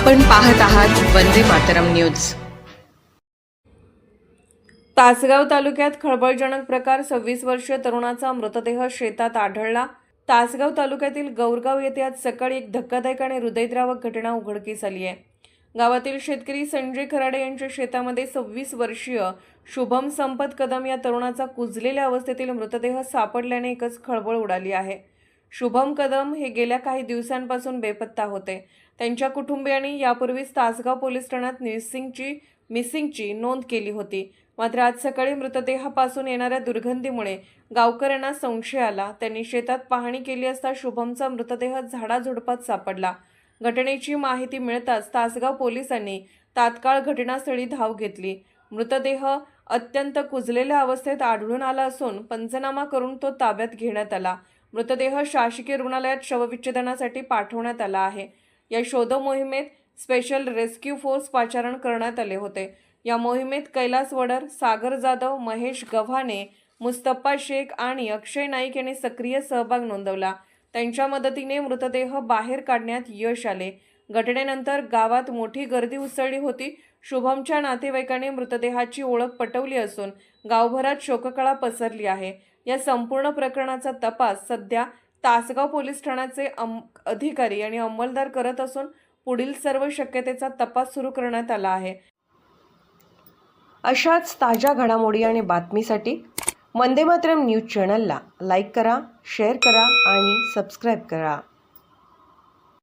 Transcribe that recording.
आपण पाहत आहात वंदे मातरम न्यूज. तासगाव तालुक्यात खळबळजनक प्रकार सव्वीस वर्षीय तरुणाचा मृतदेह शेतात आढळला. तासगाव तालुक्यातील गौरगाव येथे आज सकाळी एक धक्कादायक आणि हृदयद्रावक घटना उघडकीस आली आहे. गावातील शेतकरी संजय खराडे यांच्या शेतामध्ये सव्वीस वर्षीय शुभम संपत कदम या तरुणाचा कुजलेल्या अवस्थेतील मृतदेह सापडल्याने एकच खळबळ उडाली आहे. शुभम कदम हे गेल्या काही दिवसांपासून बेपत्ता होते. त्यांच्या कुटुंबियांनी यापूर्वीच तासगाव पोलीस ठाण्यात मिसिंगची मिसिंगची नोंद केली होती. मात्र आज सकाळी मृतदेहापासून येणाऱ्या दुर्गंधीमुळे गावकऱ्यांना संशय आला. त्यांनी शेतात पाहणी केली असता शुभमचा मृतदेह झाडाझुडपात सापडला. घटनेची माहिती मिळताच तासगाव पोलिसांनी तात्काळ घटनास्थळी धाव घेतली. मृतदेह अत्यंत कुजलेल्या अवस्थेत आढळून आला असून पंचनामा करून तो ताब्यात घेण्यात आला. मृतदेह शासकीय रुग्णालयात शवविच्छेदनासाठी पाठवण्यात आला आहे. या शोध मोहिमेत स्पेशल रेस्क्यू फोर्स पाचारण करण्यात आले होते. या मोहिमेत कैलास वडर सागर जाधव महेश गव्हाणे मुस्तप्पा शेख आणि अक्षय नाईक यांनी सक्रिय सहभाग नोंदवला. त्यांच्या मदतीने मृतदेह बाहेर काढण्यात यश आले. घटनेनंतर गावात मोठी गर्दी उसळली होती. शुभमच्या नातेवाईकांनी मृतदेहाची ओळख पटवली असून गावभरात शोककळा पसरली आहे. या संपूर्ण प्रकरणाचा तपास सध्या तासगाव पोलीस ठाण्याचे अम अधिकारी आणि अंमलदार करत असून पुढील सर्व शक्यतेचा तपास सुरू करण्यात आला आहे. अशाच ताज्या घडामोडी आणि बातमीसाठी वंदे मातरम न्यूज चॅनलला लाईक करा शेअर करा आणि सबस्क्राईब करा.